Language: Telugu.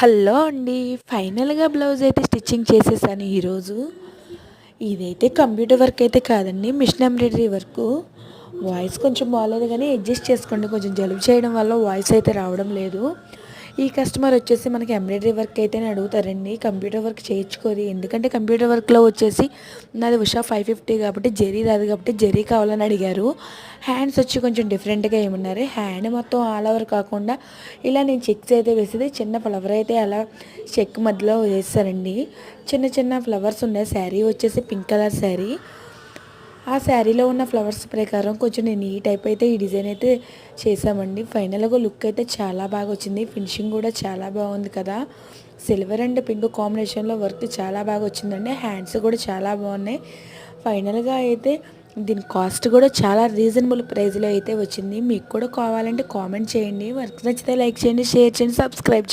హలో అండి ఫైనల్గా బ్లౌజ్ అయితే స్టిచ్చింగ్ చేసేసాను ఈరోజు. ఇదైతే కంప్యూటర్ వర్క్ అయితే కాదండి మిషన్ ఎంబ్రాయిడరీ వర్క్. వాయిస్ కొంచెం బాగాలేదు కానీ అడ్జస్ట్ చేసుకోండి కొంచెం జలుబు చేయడం వల్ల వాయిస్ అయితే రావడం లేదు. ఈ కస్టమర్ వచ్చేసి మనకి ఎంబ్రాయిడరీ వర్క్ అయితేనే అడుగుతారండి. కంప్యూటర్ వర్క్ చేయించుకోరు. ఎందుకంటే కంప్యూటర్ వర్క్లో వచ్చేసి నాది ఉషా ఫైవ్ ఫిఫ్టీ కాబట్టి జెరీ రాదు కాబట్టి జెరీ కావాలని అడిగారు. హ్యాండ్స్ వచ్చి కొంచెం డిఫరెంట్గా ఏమన్నారు? హ్యాండ్ మొత్తం ఆల్ ఓవర్ కాకుండా ఇలా నేను చెక్స్ అయితే వేసేది చిన్న ఫ్లవర్ అయితే అలా చెక్ మధ్యలో వేస్తారండి. చిన్న చిన్న ఫ్లవర్స్ ఉన్నాయి. శారీ వచ్చేసి పింక్ కలర్ శారీ. ఆ శారీలో ఉన్న ఫ్లవర్స్ ప్రకారం కొంచెం నేను ఈ టైప్ అయితే ఈ డిజైన్ అయితే చేసామండి ఫైనల్గా లుక్ అయితే చాలా బాగా వచ్చింది. ఫినిషింగ్ కూడా చాలా బాగుంది కదా. సిల్వర్ అండ్ పింక్ కాంబినేషన్లో వర్క్ చాలా బాగా వచ్చిందండి. హ్యాండ్స్ కూడా చాలా బాగున్నాయి. ఫైనల్గా అయితే దీని కాస్ట్ కూడా చాలా రీజనబుల్ ప్రైస్లో అయితే వచ్చింది. మీకు కూడా కావాలంటే కామెంట్ చేయండి. వర్క్ నచ్చితే లైక్ చేయండి షేర్ చేయండి సబ్స్క్రైబ్